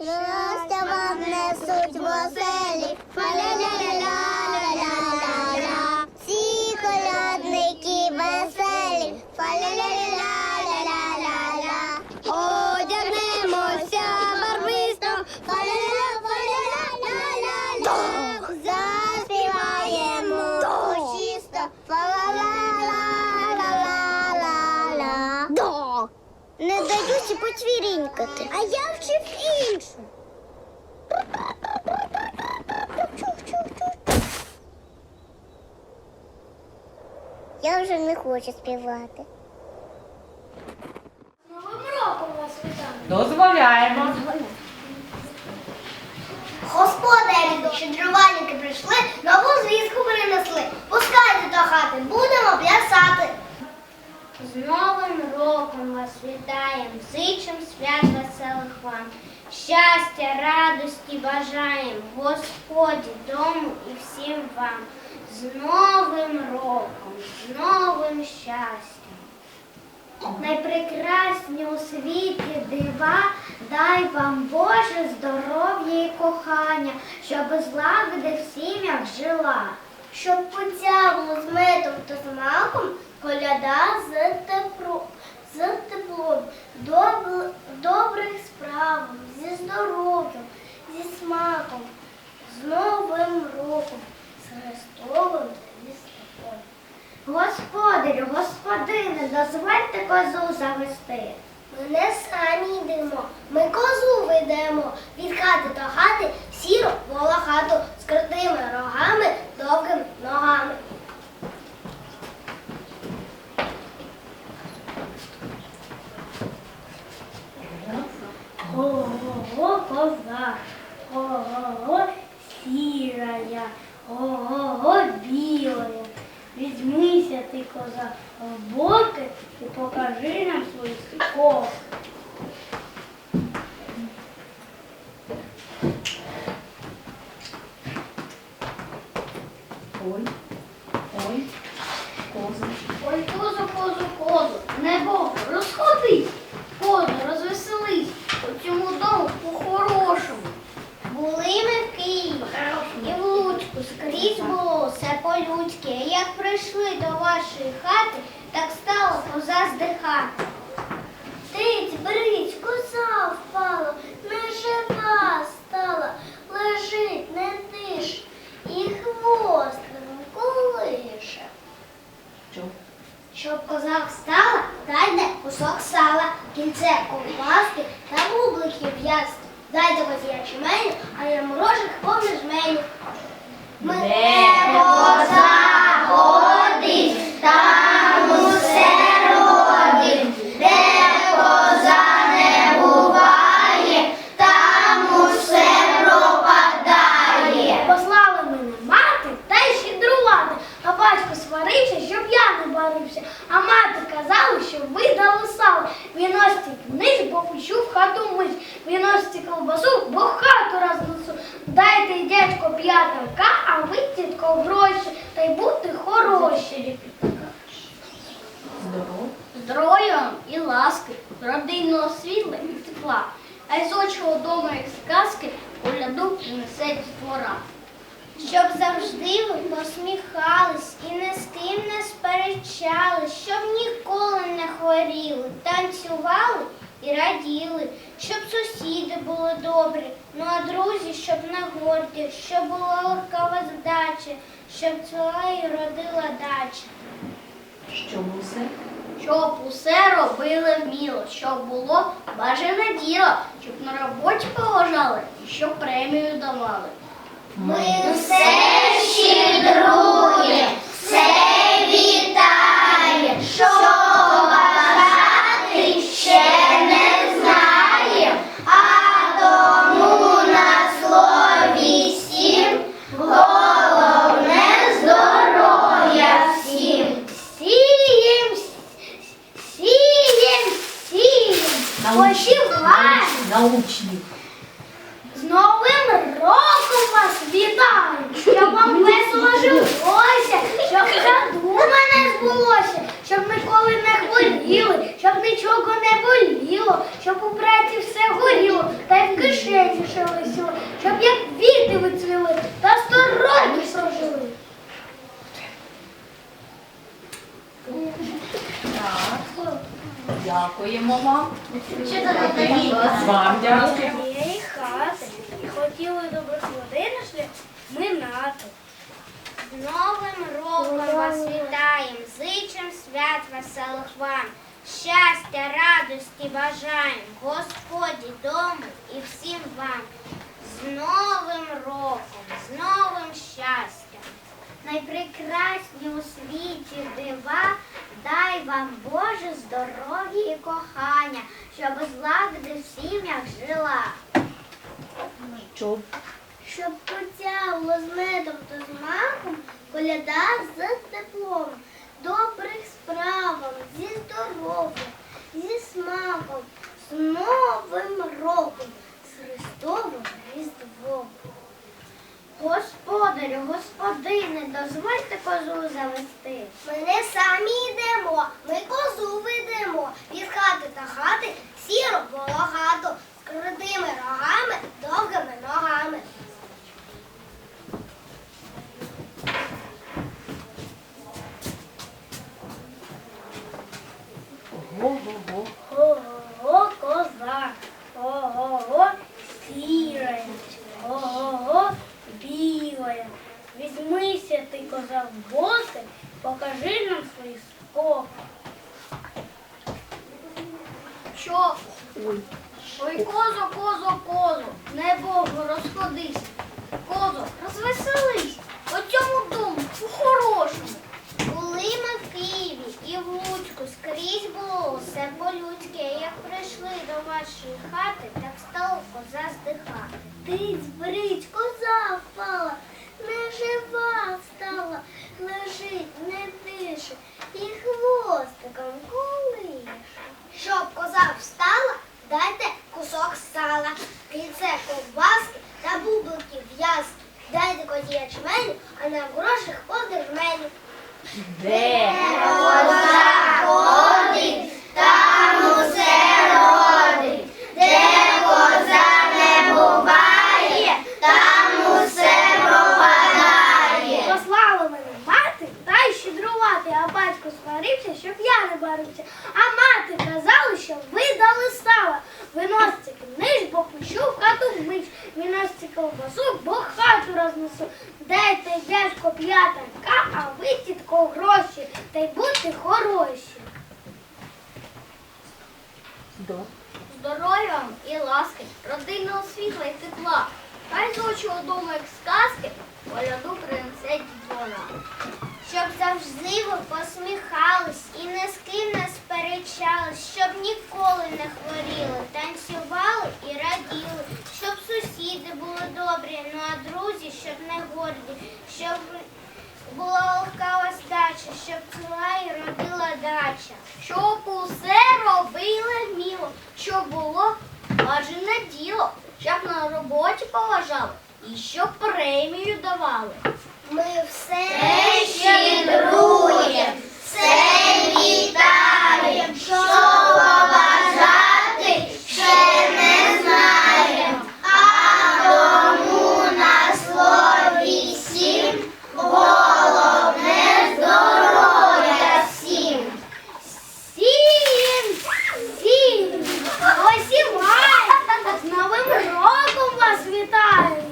Щастя вам несуть в оселі, фа-ля-ля-ля-ля-ля-ля-ля. Поцвірінькати. А я вчив іншу. Я вже не хочу співати. Новим роком вас вітаю. Дозволяємо. Господарі, щедрувальники прийшли, нову звістку принесли. Пускайте до хати, будемо плясати. З Новим роком вас вітаємо, зичим свят веселих вам. Щастя, радості бажаємо, Господі, дому і всім вам. З Новим роком, з новим щастям. Найпрекрасні у світі дива, дай вам Боже здоров'я і кохання, щоб злагоди в сім'ях жила. Щоб потягло з медом та з коляда з, тепло, з теплом, добр, добрих справ, зі здоров'ям, зі смаком, з Новим роком, з Христовим та Різдвом. Господарю, господине, дозвольте козу завести. Ми не самі йдемо, ми козу ведемо від хати до хати, сіро вола хату з крутими рогами, довгими ногами. Коза, ого-го, сірая, ого-го, білая. Візьмися ти, коза, в боки і покажи нам свої коси. Ой, ой, коза. Ой, козу, козу, козу, небо, розходись, козу, розвеселись, у цьому дому по-хорошому. Були ми в Києві і в Луцьку, скрізь було все по-людськи. А Як прийшли до вашої хати, так стала коза здихати. Тиць, бриць, коза впала, не жива стала, лежить, не диш, і хвостиком колише. Що? Щоб коза встала, дайте кусок сала, кільце ковбаски та бубликів в'язки. Дайте козі ячменю, а я морожик повне жменю. Мене коза ходить, там усе родить, де коза не буває, там усе пропадає. Послали мене мати та й щедрувати, а батько сварився, щоб я не барився. А мати казала, щоб ви дали сало. Віносьте вниз, бо пущу в хату мить. Віносьте колбасу, бо хату рознесу. Дайте дядько п'ятанка, а ви, тітко, гроші, та й будьте хороші. Здоров'я і ласки, родинного світла і тепла, а й з очого дому, як з казки, коляду принесе двора. Щоб завжди ви посміхались і ні з ким не сперечались, щоб ніколи не хворіли, танцювали і раділи, щоб сусіди були добрі, ну а друзі, щоб не горді, щоб була легка вдача, щоб цвіла і родила дача. Що усе? Щоб усе робили вміло, щоб було бажане діло, щоб на роботі поважали і щоб премію давали. Ми все щедрує, все вітає, що бажати ще не знає, а тому на слові сім головне здоров'я всім. Сієм, сієм, сієм. Научні. З Новим роком вас вітаю! Щоб вам весело жилося, щоб задумане збулося, щоб ніколи не хворіли, щоб нічого не боліло, щоб у праці кишені шелестіло, щоб як віти вицвіли та сто років прожили. Дякуємо вам. Вам дякую. Цієї хати і хотіли добрих людей нашли ми НАТО. З Новим роком вас вітаємо, зичим свят веселих вам. Щастя, радості бажаємо, Господі дому і всім вам. З Новим роком, з новим щастям. Найпрекрасні у світі дива, дай вам Боже здоров'я і кохання, щоб злагоди в сім'ях жила. Щоб Щоб потягло з медом та з маком, коляда з теплом, добрих справам, зі здоров'ям, зі смаком, з новим роком, з Христовим Різдвом. Господарю, господине, дозвольте козу завести. Ми не самі йдемо, ми козу ведемо. Від хати та хати сіро багато, з крутими рогами, довгими ногами. До. Здоров'я вам і ласки, родинного світла і тепла. Хай з очого дому, як сказки, коляду принесе дітвора. Щоб завжди ви посміхались і ні з ким не сперечались, щоб ніколи не хворіли, танцювали і раділи, щоб сусіди були добрі, ну а друзі, щоб не горді, щоб була легка остача, щоб ціла і родила дача. Щоб усе робили вміло, щоб було аже не діло, щоб на роботі поважали і щоб премію давали. Ми все щедруєм, все вітаєм, що побажати ще не знаєм, а тому на слові всім головне здоров'я всім. Сім, сім, осімай, з Новим роком вас вітаю.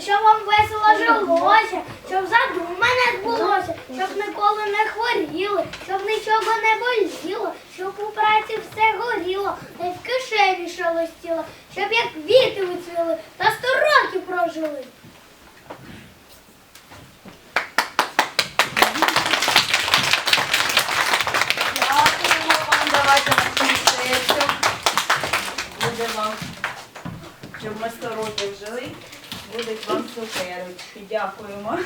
Щоб вам весело жилося, щоб задумане збулося, щоб ніколи не хворіли, щоб нічого не боліло, щоб у праці все горіло, та й в кишені шелестіло, щоб як віти вицвіли та сто років прожили. Дякуємо серцю. Буде вам, щоб ми 100 років жили. Будуть вам цукерочки. Дякуємо.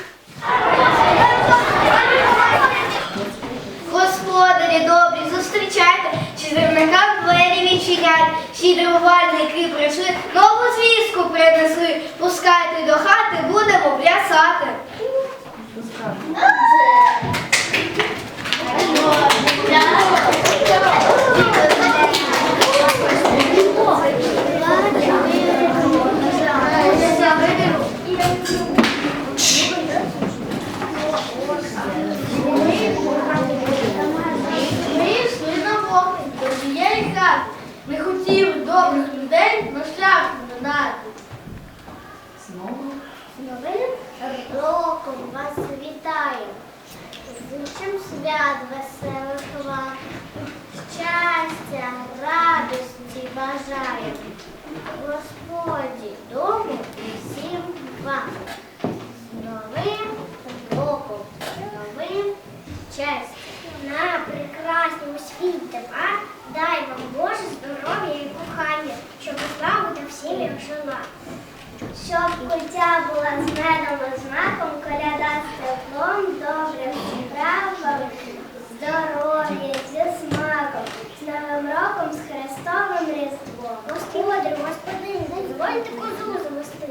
Господарі добрі, зустрічайте, щедрівникам двері відчинять, щедрувальники прийшли, нову звістку принесли. Пускайте до хати, будемо плясати. роком вас вітаю, звучим свят веселих вам, щастя, радості бажаю. Господі, дому всім вам. З новим роком, з новим честь. На прекрасному світі, а дай вам Боже здоров'я і кохання, щоб слава та всім я жила. Щоб куття була з медом і з маком, коляда з теплом, добрим справам, здоров'я зі смаком, з Новим роком, з Христовим Різдвом. Господи, Господи, дозвольте козу завести.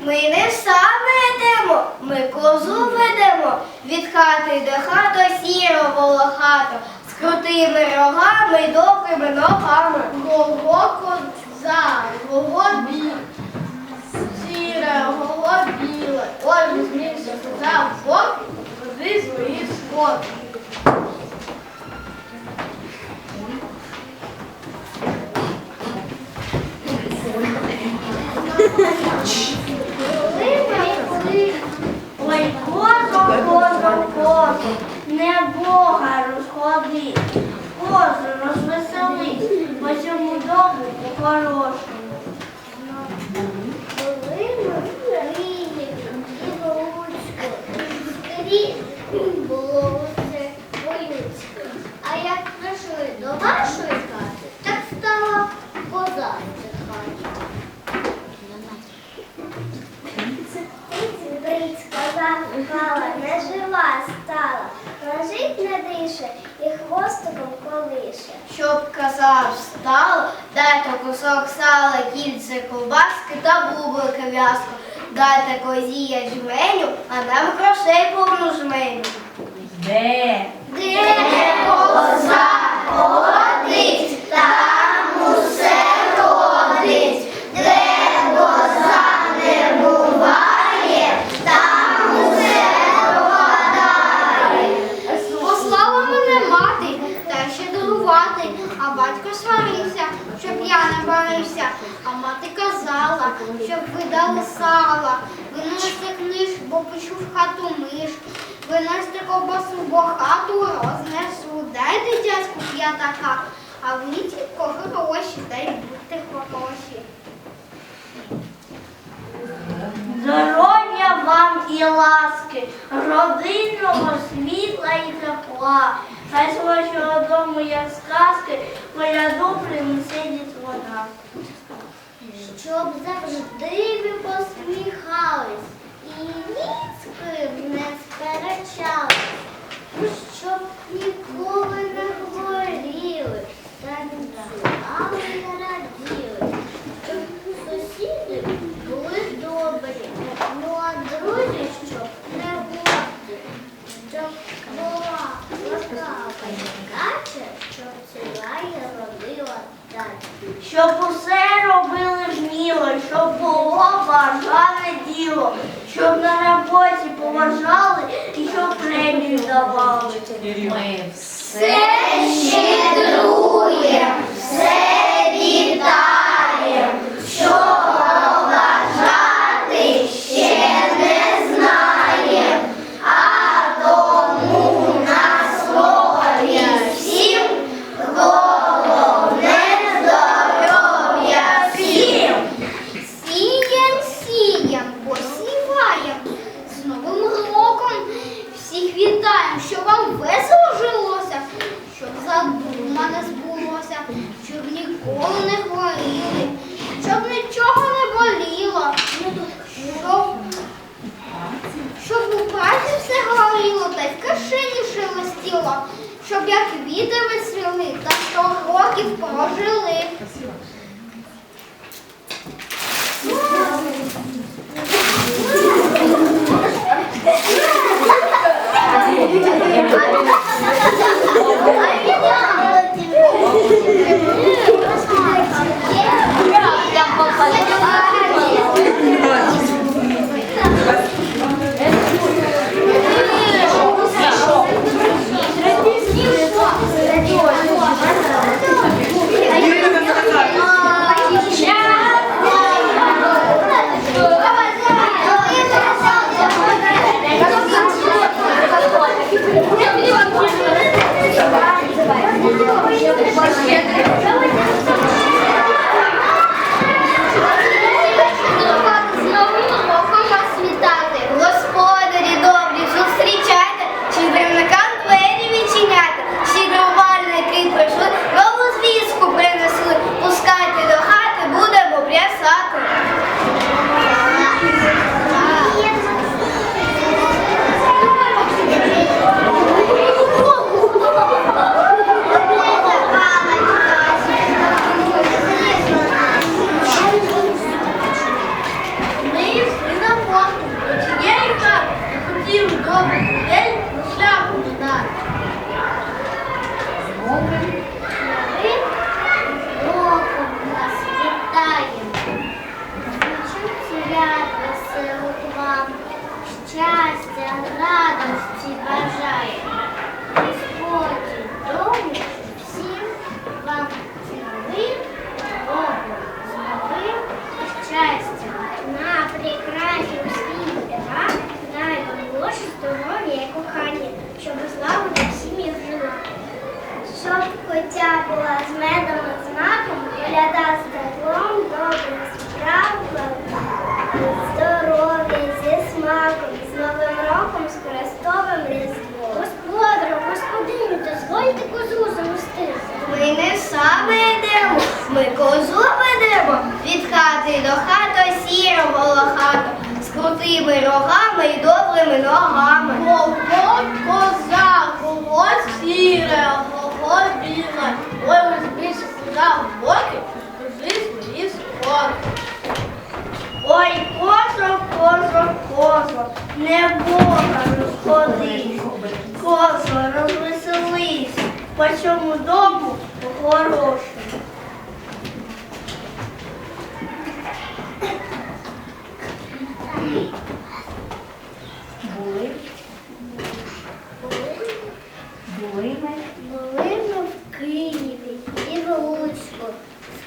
Ми не саме йдемо, ми козу ведемо. Від хати до хати сіро волохато, з крутими рогами добрими ногами. Кого коза, кого біле, сіре, кого біле. Ось візьмівся коза в бок, води свої сходи. Ой, козо, козо, козо, не Бога розходи, козо розвеселись, по цьому дому по-хорошому. Були ми в було усе по-людськи. А як прийшли до вашої хати, так стала коза в хаті. Брить коза не жива стала, лежить не дише і колише. Щоб коза встала, дайте кусок сала, кільце ковбаски та бублика в'язку. Дайте козі жменю, а нам грошей повну жменю. Де? Де коза ходить, там усе родить. Де коза не буває, там усе пропадає. Послала мене мати, та ще дорувати, а батько сварився, щоб я не барився. А мати казала, щоб видали сала. Виносьте книж, бо пишу в хату миш. Виносьте ковбасу, бо хату рознесу. Дайте дядьку п'ятака, а ви тільки гроші, та й будьте хороші. Здоров'я вам і ласки, родинного світла і тепла. Хай з вашого дому, як сказки, коляду принесе дітвора. Щоб завжди ви посміхались і ні з ким не сперечались, щоб ніколи не хворіли, танцювали не раділи, щоб сусіди були добрі, ну а друзі, щоб не горді, щоб була ласкава кача, щоб ціла і родила. Щоб усе робили жміло, щоб було бажане діло, щоб на роботі поважали і щоб премію давали. Ми Все щедрує, все шелестіло, щоб як вітер веселили та сто років прожили. Юрій Ми козу ведемо від хати до хати сіро волохато, з крутими рогами і добрими ногами. Кого коза, кого сіре, кого біле. Ой, розбійся коза в боки, скажи свої скорки. Ой, козо, козо, козо, не Бога розходись, козо, розвеселись, по цьому дому хорошому. Були. Були ми. Були ми в Києві і в Луцьку.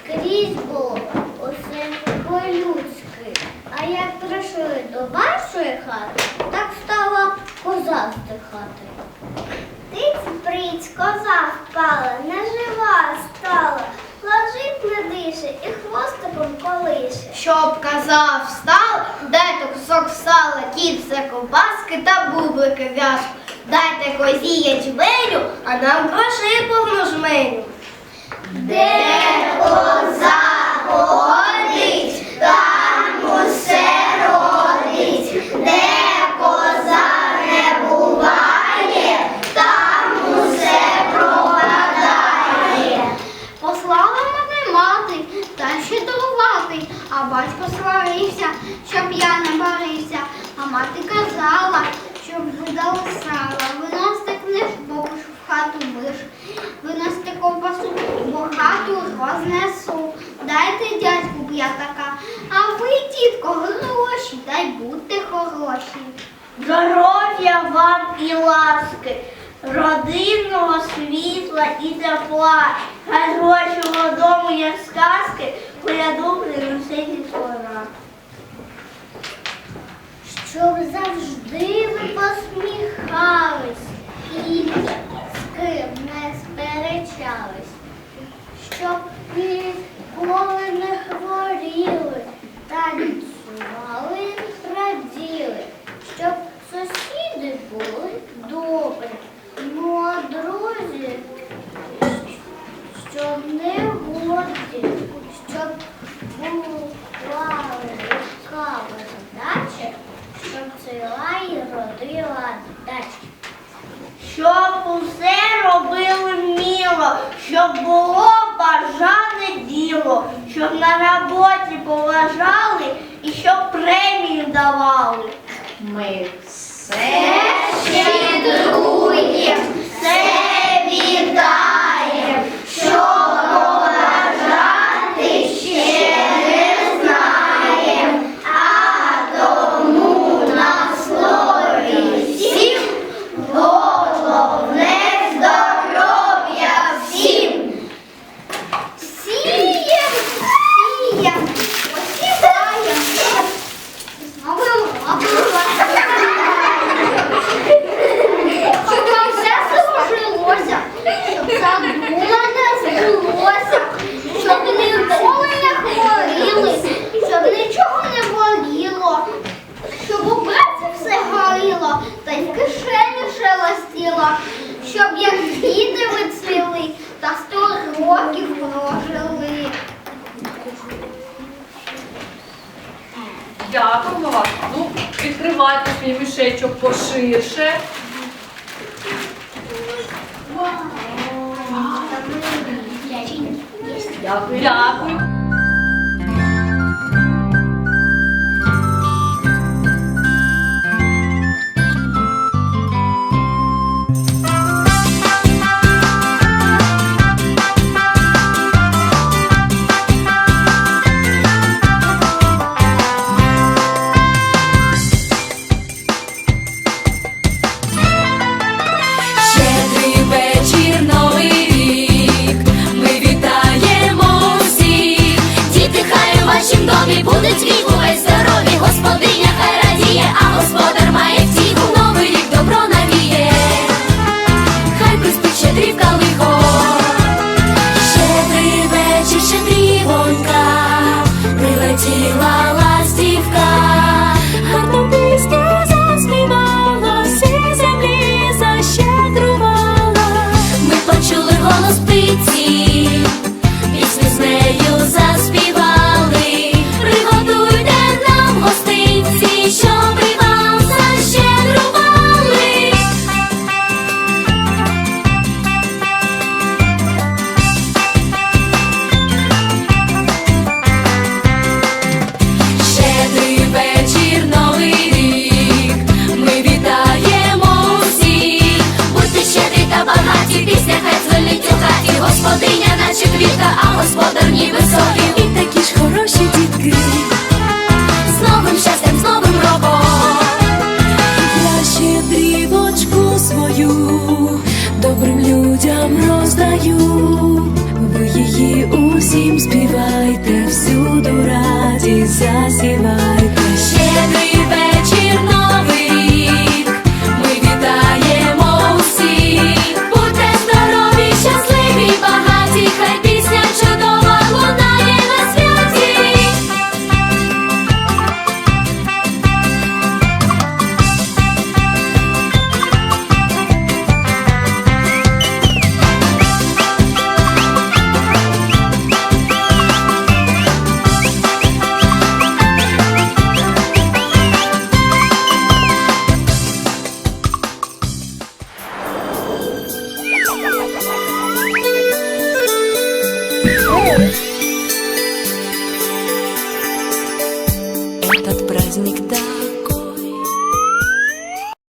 Скрізь було усе по-людськи. А як прийшли до вашої хати, так стала коза здихати. Тиць приць, коза впала, нежива стала, лежить не дише і хвостиком колише. Щоб казав встав, дайте кусок сала, кільце ковбаски та бублики в'язку. Дайте козі ячменю, а нам грошей повну жменю. Де коза ходить, щоб як діти ви цвіли та сто років прожили. Дякуємо вам. Ну, відкривайте свій мішечок поширше. Дякую. Дякую.